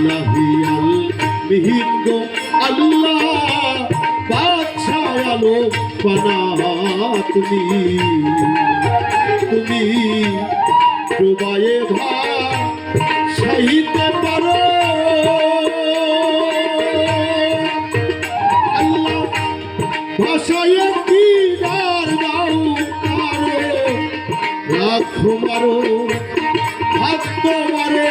ইলাহিয়াল মিহিন গো আল্লাহ। বাদশায়ালো বানা তুমি। তুমি ডুবায়ে ভা সহিতে পারো রাখো মারো, হাত মারো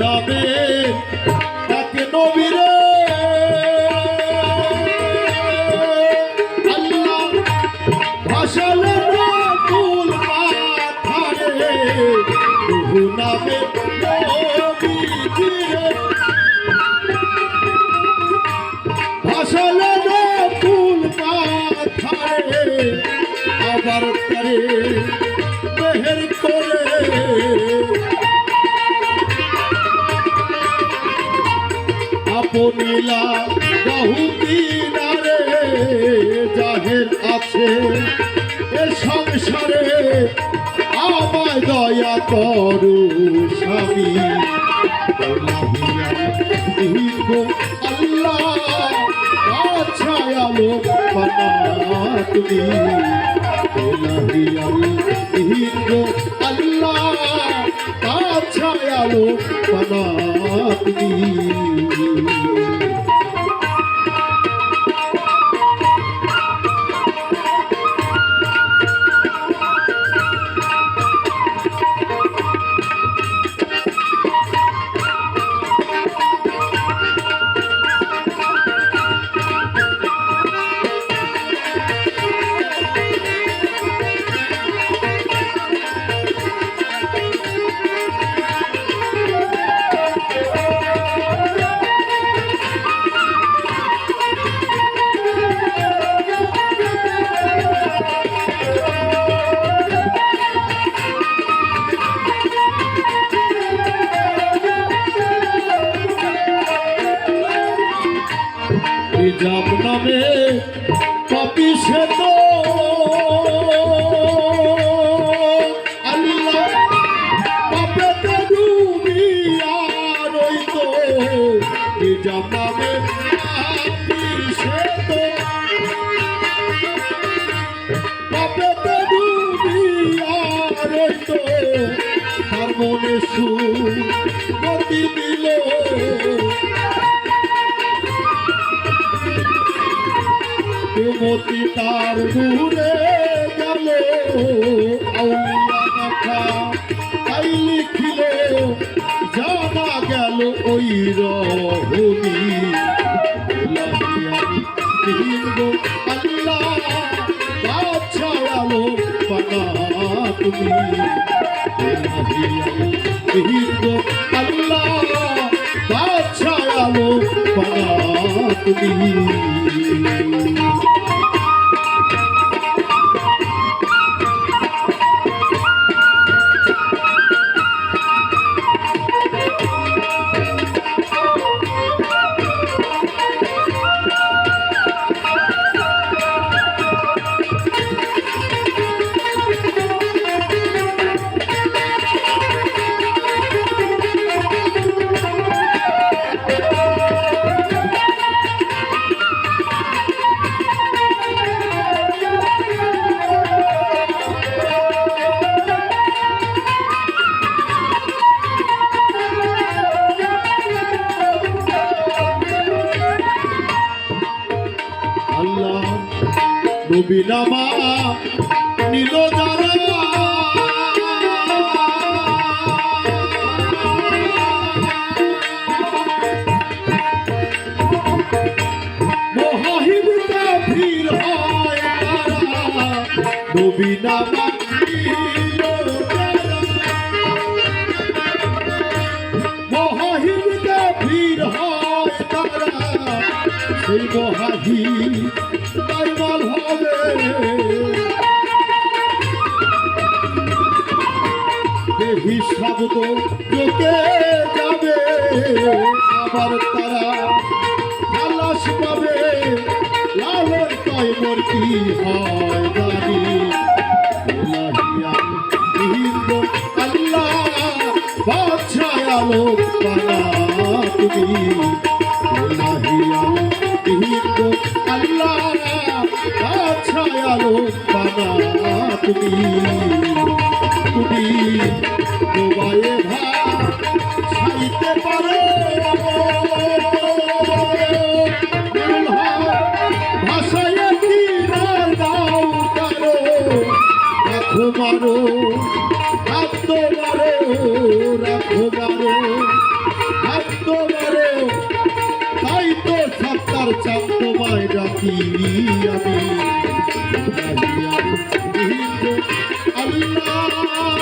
নামে তাকে নবীরে। আল্লাহ ভাসালে রাতুল মাথারে নূহ নামে ভাসালে রাতুল মাথারে আবার করে মেহের করে বহুদিনারে জাহের আছে এ সংসারে আমায় দয়া করু স্বামী আল্লাহ আছায়ালো বানা তুমি আল্লাহ আছায়ালো তুমি নিজাম নামে মতি তার দূরে গেল তাই লিখিল জানা গেল ওই রহমি আল্লাহ বাচ্চায়ালো পানা তুমি আল্লাহ বাচ্চায়ালো পানা তুমি নবী নামা নীল যারা মহাহিম কাফির হয় তারা দেহি শব্দ লোকে যাবে। আবার তারা খালাস পাবে। লালন তাইমর কি হয় হিন্দ আল্লাহ বাদশাহ আলোক বানা তুমি। আল্লাহ বাদশাহ আলোক বানা তুমি। তুমি ডোবায়ে ভাত খাইতে পারো ভাষায় কিনার দাও কারও রাখো মারো হাত মারো রাখো মারো হাত আমি